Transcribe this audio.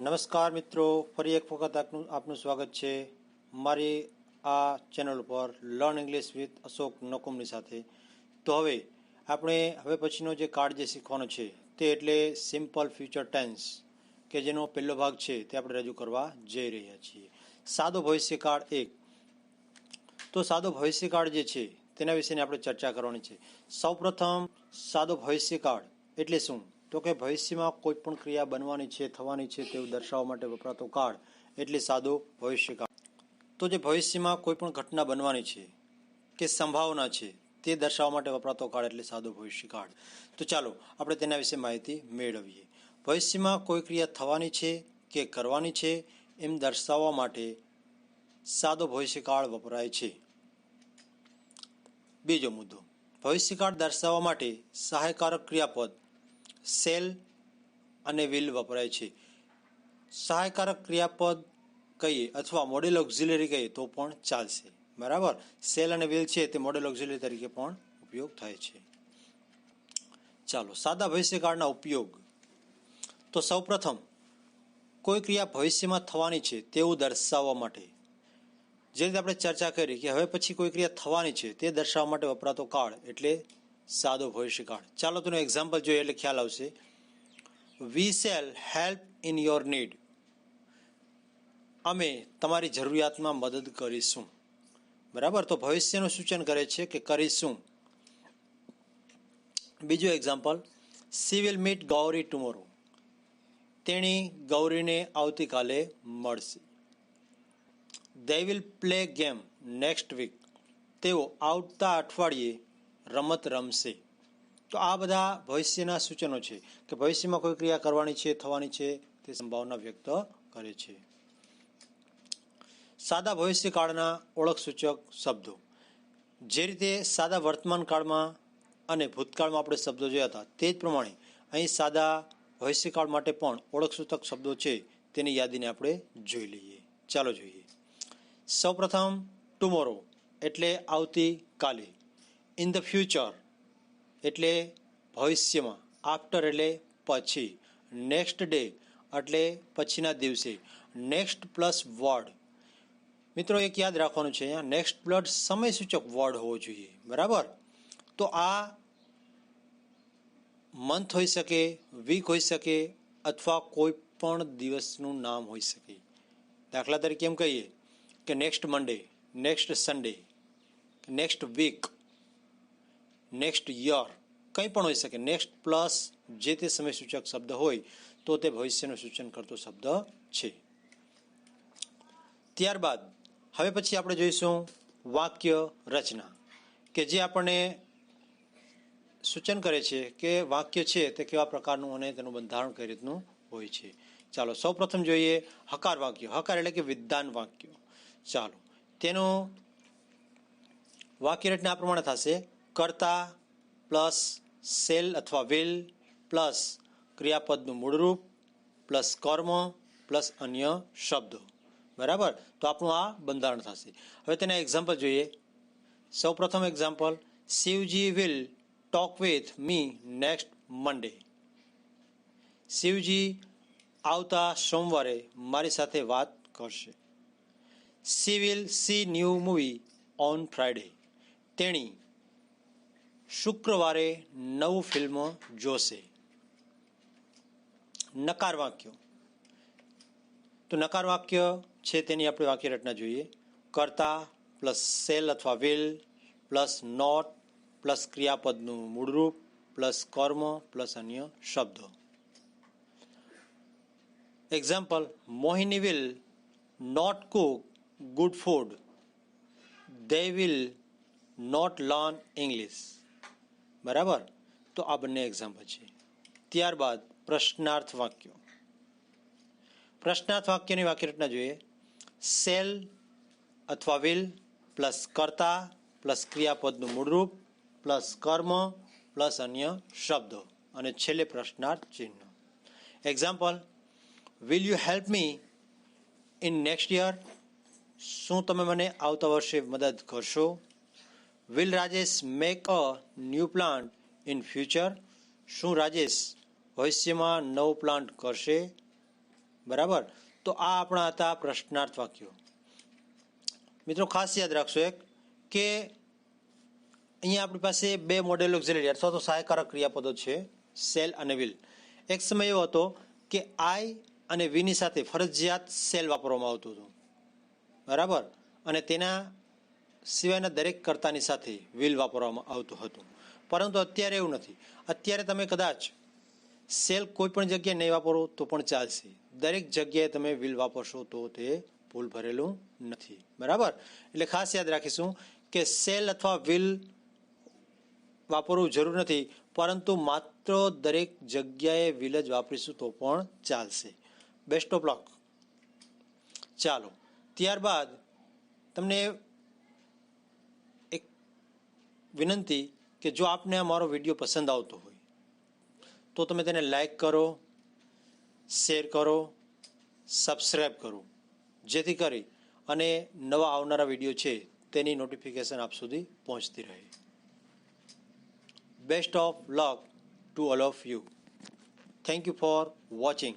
નમસ્કાર મિત્રો, ફરી એક વખત આપનું આપનું સ્વાગત છે મારી આ ચેનલ ઉપર લર્ન ઇંગ્લિશ વિથ અશોક નકુમની સાથે. તો હવે આપણે હવે પછીનો જે કાર્ડ જે શીખવાનો છે તે એટલે સિમ્પલ ફ્યુચર ટેન્સ કે જેનો પહેલો ભાગ છે તે આપણે રજૂ કરવા જઈ રહ્યા છીએ. સાદો ભવિષ્ય કાર્ડ એક. તો સાદો ભવિષ્ય કાર્ડ જે છે તેના વિશેની આપણે ચર્ચા કરવાની છે. સૌપ્રથમ સાદો ભવિષ્ય કાર્ડ એટલે શું? તો કે ભવિષ્યમાં કોઈ પણ ક્રિયા બનવાની છે, થવાની છે તેવું દર્શાવવા માટે વપરાતો કાળ એટલે સાદો ભવિષ્ય કાળ તો જે ભવિષ્યમાં કોઈ પણ ઘટના બનવાની છે કે સંભાવના છે તે દર્શાવવા માટે વપરાતો કાળ એટલે સાદો ભવિષ્ય કાળ તો ચાલો આપણે તેના વિશે માહિતી મેળવીએ. ભવિષ્યમાં કોઈ ક્રિયા થવાની છે કે કરવાની છે એમ દર્શાવવા માટે સાદો ભવિષ્યકાળ વપરાય છે. બીજો મુદ્દો. ભવિષ્યકાળ દર્શાવવા માટે સહાયકારક ક્રિયાપદ સેલ અને વિલ વપરાય છે. સહાયકારક ક્રિયાપદ કહીએ અથવા મોડેલ ઓક્ઝિલરી કહીએ તો પણ ચાલશે. બરાબર? સેલ અને વિલ છે તે મોડેલ ઓક્ઝિલરી તરીકે પણ ઉપયોગ થાય છે. ચાલો, સાદા ભવિષ્યકાળના ઉપયોગ. તો સૌપ્રથમ, કોઈ ક્રિયા ભવિષ્યમાં થવાની છે તેવું દર્શાવવા માટે. જે રીતે આપણે ચર્ચા કરી કે હવે પછી કોઈ ક્રિયા થવાની છે તે દર્શાવવા માટે વપરાતો કાળ એટલે સાદો ભવિષ્યકાળ ચાલો તેનું એક્ઝામ્પલ જોઈએ એટલે ખ્યાલ આવશે. We shall help in your need અમે તમારી જરૂરિયાતમાં મદદ કરીશું. બરાબર? તો ભવિષ્યનું સૂચન કરે છે કે કરીશું. બીજું example she will meet Gauri tomorrow તેણી ગૌરીને આવતીકાલે મળશે. They will play game next week તેઓ આવતા અઠવાડિયે રમત રમશે. તો આ બધા ભવિષ્યના સૂચનો છે કે ભવિષ્યમાં કોઈ ક્રિયા કરવાની છે, થવાની છે, તે સંભાવના વ્યક્ત કરે છે. સાદા ભવિષ્યકાળના ઓળખ સૂચક શબ્દો. જે રીતે સાદા વર્તમાન કાળમાં અને ભૂતકાળમાં આપણે શબ્દો જોયા હતા, તે જ પ્રમાણે અહીં સાદા ભવિષ્યકાળ માટે પણ ઓળખ સૂચક શબ્દો છે તેની યાદીને આપણે જોઈ લઈએ. ચાલો જોઈએ. સૌપ્રથમ ટુમોરો એટલે આવતીકાલે. ઇન ધ ફ્યુચર એટલે ભવિષ્યમાં આફ્ટર એટલે પછી. નેક્સ્ટ ડે એટલે પછીના દિવસે. નેક્સ્ટ પ્લસ વર્ડ મિત્રો, એક યાદ રાખવાનું છે અહીંયા. નેક્સ્ટ પ્લસ સમયસૂચક વર્ડ હોવો જોઈએ. બરાબર? તો આ મંથ હોઈ શકે વીક હોઈ શકે, અથવા કોઈ પણ દિવસનું નામ હોઈ શકે. દાખલા તરીકે એમ કહીએ કે next Monday next Sunday next week next year, કંઈ પણ હોઈ શકે. નેક્સ્ટ પ્લસ જે તે સમય સૂચક શબ્દ હોય, તો તે ભવિષ્યનું સૂચન કરતો શબ્દ છે. ત્યારબાદ, હવે પછી આપણે જોઈશું વાક્ય રચના, કે જે આપણને સૂચન કરે છે કે વાક્ય છે તે કેવા પ્રકારનું અને તેનું બંધારણ કઈ રીતનું હોય છે. ચાલો સૌ પ્રથમ જોઈએ હકાર વાક્ય. હકાર એટલે કે વિદ્વાન વાક્ય. ચાલો, તેનું વાક્ય રચના આ પ્રમાણે થશે. કરતા પ્લસ સેલ અથવા વિલ પ્લસ ક્રિયાપદનું મૂળરૂપ પ્લસ કર્મ પ્લસ અન્ય શબ્દો. બરાબર? તો આપણું આ બંધારણ થશે. હવે તેના એક્ઝામ્પલ જોઈએ. સૌ પ્રથમ example Shivji will talk with me next Monday Shivji આવતા સોમવારે મારી સાથે વાત કરશે. She will see new movie on Friday તેણી શુક્રવારે નવું ફિલ્મ જોશે. નકાર વાક્યો. તો નકાર વાક્ય છે તેની આપણે વાક્ય રચના જોઈએ. કરતા પ્લસ સેલ અથવા વિલ પ્લસ નોટ પ્લસ ક્રિયાપદનું મૂળરૂપ પ્લસ કર્મ પ્લસ અન્ય શબ્દો. Example Mohini will not cook good food they will not learn English બરાબર? તો આ બંને એક્ઝામ્પલ છે. ત્યારબાદ પ્રશ્નાર્થ વાક્યો. પ્રશ્નાર્થ વાક્યની વાક્ય રચના જોઈએ. સેલ અથવા વિલ પ્લસ કર્તા પ્લસ ક્રિયાપદનું મૂળરૂપ પ્લસ કર્મ પ્લસ અન્ય શબ્દો. અને છેલ્લે પ્રશ્નાર્થ ચિહ્ન. Example will you help me in next year શું તમે મને આવતા વર્ષે મદદ કરશો? Will Rajesh make a new plant in future શું રાજેશ ભવિષ્યમાં નવો પ્લાન્ટ કરશે? બરાબર? તો આ આપણા હતા પ્રશ્નાર્થ વાક્યો. મિત્રો, ખાસ યાદ રાખશો એક, કે અહીંયા આપણી પાસે બે મોડેલ ઓક્ઝિલરી અથવા તો સહાયકારક ક્રિયાપદો છે સેલ અને વિલ એક સમય એવો હતો કે આઈ અને વીની સાથે ફરજિયાત સેલ વાપરવામાં આવતું હતું. બરાબર? અને તેના સિવાયના દરેક કર્તાની સાથે વિલ વાપરવામાં આવતું હતું. પરંતુ અત્યારે એવું નથી. અત્યારે તમે કદાચ સેલ કોઈ પણ જગ્યાએ નહીં વાપરો તો પણ ચાલશે. દરેક જગ્યાએ તમે વિલ વાપરશો તો તે ભૂલ ભરેલું નથી. બરાબર? એટલે ખાસ યાદ રાખીશું કે સેલ અથવા વિલ વાપરવું જરૂર નથી, પરંતુ માત્ર દરેક જગ્યાએ વિલ જ વાપરીશું તો પણ ચાલશે. Best of luck. ચાલો. ત્યારબાદ તમને વિનંતી કે જો આપને આ મારો વીડિયો પસંદ આવતો હોય, તો તમે તેને લાઈક કરો શેર કરો સબસ્ક્રાઈબ કરો. જેથી કરી અને નવા આવનારા વીડિયો છે તેની નોટિફિકેશન આપ સુધી પહોંચતી રહે. Best of luck to all of you thank you for watching